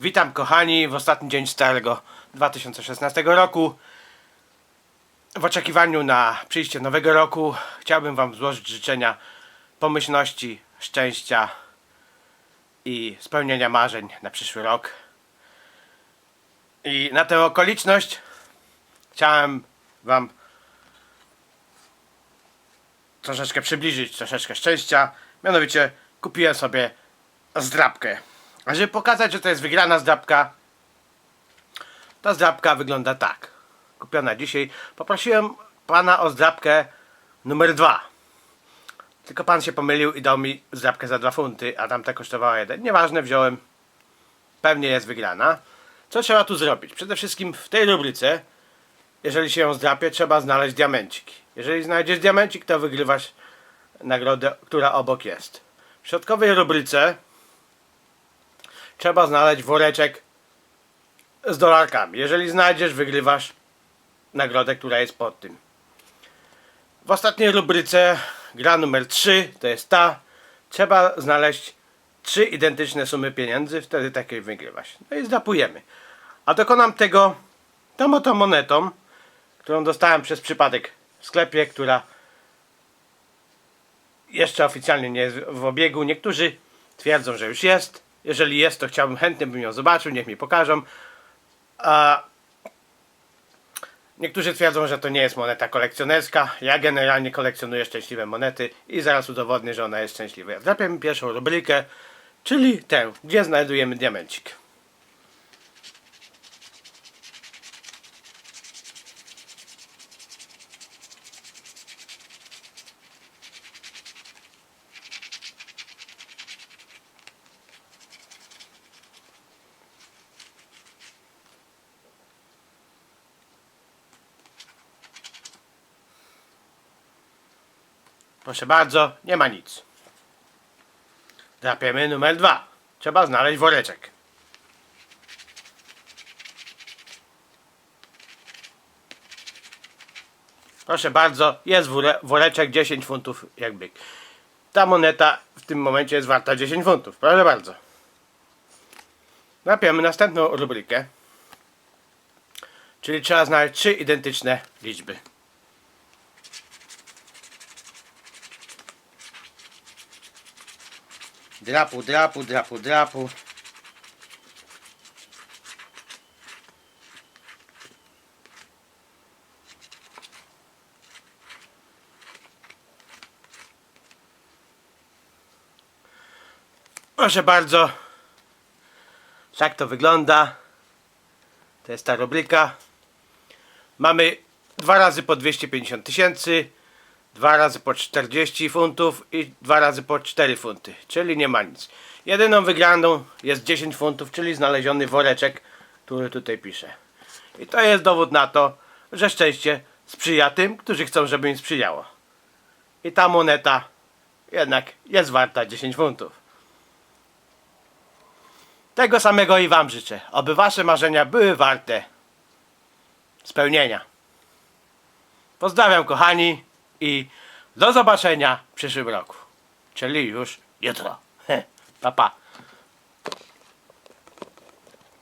Witam kochani w ostatni dzień starego 2016 roku. W oczekiwaniu na przyjście nowego roku chciałbym Wam złożyć życzenia pomyślności, szczęścia i spełnienia marzeń na przyszły rok. I na tę okoliczność chciałem Wam troszeczkę przybliżyć, troszeczkę szczęścia. Mianowicie kupiłem sobie zdrabkę. A żeby pokazać, że to jest wygrana zdrabka, ta zdrabka wygląda tak. Kupiona dzisiaj. Poprosiłem pana o zdrabkę numer dwa. Tylko pan się pomylił i dał mi zdrabkę za 2 funty, a tamta kosztowała jeden. Nieważne, wziąłem. Pewnie jest wygrana. Co trzeba tu zrobić? Przede wszystkim w tej rubryce, jeżeli się ją zdrapie, trzeba znaleźć diamenciki. Jeżeli znajdziesz diamencik, to wygrywasz nagrodę, która obok jest. W środkowej rubryce trzeba znaleźć woreczek z dolarkami. Jeżeli znajdziesz, wygrywasz nagrodę, która jest pod tym. W ostatniej rubryce gra numer 3, to jest ta. Trzeba znaleźć trzy identyczne sumy pieniędzy, wtedy takiej wygrywasz. No i zdrapujemy. A dokonam tego tą oto monetą, którą dostałem przez przypadek w sklepie, która jeszcze oficjalnie nie jest w obiegu. Niektórzy twierdzą, że już jest. Jeżeli jest, to chciałbym chętnie bym ją zobaczył, niech mi pokażą. A niektórzy twierdzą, że to nie jest moneta kolekcjonerska. Ja generalnie kolekcjonuję szczęśliwe monety i zaraz udowodnię, że ona jest szczęśliwa. Zdrapiamy pierwszą rubrykę, czyli tę, gdzie znajdujemy diamencik. Proszę bardzo, nie ma nic. Drapiemy numer dwa. Trzeba znaleźć woreczek. Proszę bardzo, jest woreczek 10 funtów jakby. Ta moneta w tym momencie jest warta 10 funtów. Proszę bardzo. Drapiemy następną rubrykę. Czyli trzeba znaleźć trzy identyczne liczby. Drapu, drapu, drapu, drapu. Proszę bardzo. Tak to wygląda. To jest ta rubryka. Mamy dwa razy po 250 tysięcy, dwa razy po 40 funtów i dwa razy po 4 funty, czyli nie ma nic. Jedyną wygraną jest 10 funtów, czyli znaleziony woreczek, który tutaj piszę. I to jest dowód na to, że szczęście sprzyja tym, którzy chcą, żeby im sprzyjało. I ta moneta jednak jest warta 10 funtów. Tego samego i Wam życzę. Oby Wasze marzenia były warte spełnienia. Pozdrawiam kochani i do zobaczenia w przyszłym roku. Czyli już jutro. Pa pa.